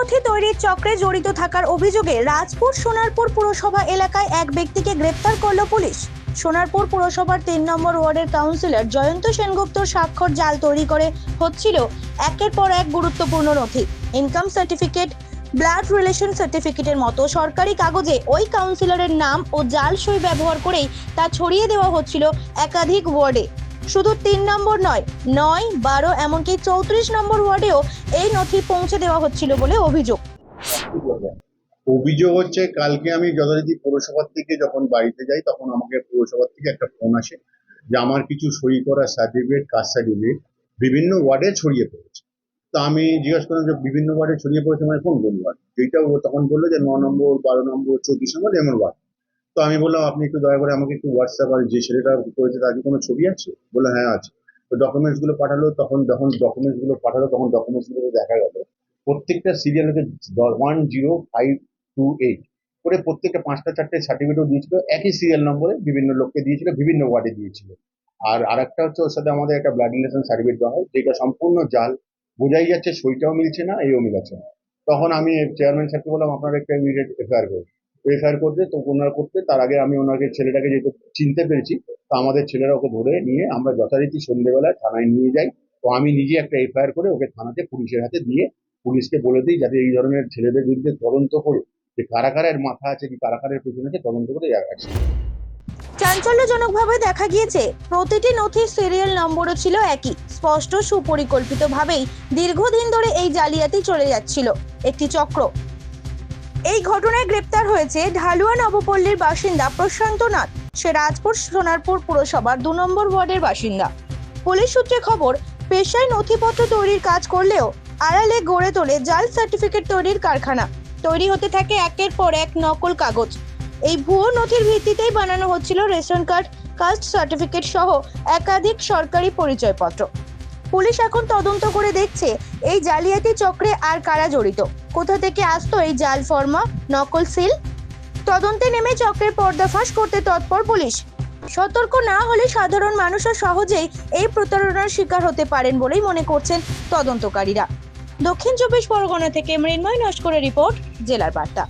নথি তৈরির চক্রে জড়িত থাকার অভিযোগে রাজপুর সোনারপুর পুরসভা এলাকায় এক ব্যক্তিকে গ্রেপ্তার করল পুলিশ। সোনারপুর পুরসভার তিন নম্বর ওয়ার্ডের কাউন্সিলর জয়ন্ত সেনগুপ্তর স্বাক্ষর জাল তৈরি করে হচ্ছিল একের পর এক গুরুত্বপূর্ণ নথি। ইনকাম সার্টিফিকেট, ব্লাড রিলেশন সার্টিফিকেটের মতো সরকারি কাগজে ওই কাউন্সিলরের নাম ও জাল সই ব্যবহার করেই তা ছড়িয়ে দেওয়া হচ্ছিল একাধিক ওয়ার্ডে। শুধু তিন নম্বর নয় নয়, বারো, এমনকি চৌত্রিশ নম্বর ওয়ার্ডেও এই নথি পৌঁছে দেওয়া হচ্ছিল বলে অভিযোগ। অভিযোগ হচ্ছে, কালকে আমি যথারীতি পৌরসভার থেকে যখন বাড়িতে যাই, তখন আমাকে পৌরসভার থেকে একটা ফোন আসে যে, আমার কিছু সই করা সার্টিফিকেট কাস্ট সার্টিফিকেট বিভিন্ন ওয়ার্ডে ছড়িয়ে পড়েছে। তো আমি জিজ্ঞেস করলাম যে, বিভিন্ন ওয়ার্ডে ছড়িয়ে পড়েছে মানে কোন কোন ওয়ার্ড? যেটা তখন বলল যে, ন নম্বর, বারো নম্বর, চব্বিশ নম্বর এমন ওয়ার্ড। তো আমি বললাম, আপনি একটু দয়া করে আমাকে একটু হোয়াটসঅ্যাপ আর যে ছেলেটা করেছে তার কি কোনো ছবি আছে? বলল হ্যাঁ আছে। তো ডকুমেন্টসগুলো পাঠালো, তখন যখন ডকুমেন্টসগুলো পাঠালো, তখন ডকুমেন্টসগুলো দেখা গেল। প্রত্যেকটা সিরিয়াল হচ্ছে one zero five two eight করে প্রত্যেকটা পাঁচটা, চারটে সার্টিফিকেটও দিয়েছিল, একই সিরিয়াল নম্বরে বিভিন্ন লোককে দিয়েছিল, বিভিন্ন ওয়ার্ডে দিয়েছিল। আর আরেকটা হচ্ছে ওর সাথে আমাদের একটা ব্লাড রিলেশন সার্টিফিকেট দেওয়া হয়, যেটা সম্পূর্ণ জাল। বোঝাই যাচ্ছে সইটাও মিলছে না এইও মিলাচ্ছে না। তখন আমি চেয়ারম্যান স্যারকে বললাম, আপনারা একটা ইমিডিয়েট এফআইআর করুন। এফআইআর করতে, তো ওনারা করতে। তার আগে আমি ওনাকে, ছেলেটাকে যেহেতু চিনতে পেরেছি, তো আমাদের ছেলেরা ওকে ধরে নিয়ে আমরা যথারীতি সন্ধ্যেবেলায় থানায় নিয়ে যাই। তো আমি নিজে একটা এফআইআর করে ওকে থানাতে পুলিশের হাতে দিয়ে পুলিশকে বলে দিই, যাতে এই ধরনের ছেলেদের বিরুদ্ধে তদন্ত করে যে কারাগারের মাথা আছে কি কারাকারের পেছনে আছে, তদন্ত করে। চাঞ্চল্যজনকভাবে দেখা গিয়েছে, প্রতিটি নথির সিরিয়াল নম্বরও ছিল একই। স্পষ্ট সুপরিকল্পিতভাবেই দীর্ঘদিন ধরে এই জালিয়াতি চলে যাচ্ছিল। একটি চক্র এই ঘটনায় গ্রেপ্তার হয়েছে ঢালুয়া নবপল্লীর বাসিন্দা প্রশান্ত নাথ। সে রাজপুর সোনারপুর পুরসভার দু নম্বর ওয়ার্ডের বাসিন্দা। পুলিশ সূত্রে খবর, পেশায় নথিপত্র তৈরির কাজ করলেও আড়ালে গড়ে তোলে জাল সার্টিফিকেট তৈরির কারখানা। তৈরি হতে থাকে একের পর এক নকল কাগজ। এই ভুয়ো নথির ভিত্তিতেই বানানো হচ্ছিল রেশন কার্ড, কাস্ট সার্টিফিকেট সহ একাধিক সরকারি পরিচয়পত্র। পুলিশ এখন তদন্ত করে দেখছে এই জালিয়াতি চক্রে আর কারা জড়িত। কোথা থেকে আসতো এই জাল ফর্মা, নকল সিল? তদন্তে নেমে চক্রের পর্দাফাশ করতে তৎপর পুলিশ। সতর্ক না হলে সাধারণ মানুষও সহজেই এই প্রতারণার শিকার হতে পারেন বলেই মনে করছেন তদন্তকারীরা। দক্ষিণ চব্বিশ পরগনা থেকে মৃন্ময় নস্করের রিপোর্ট, জেলার বার্তা।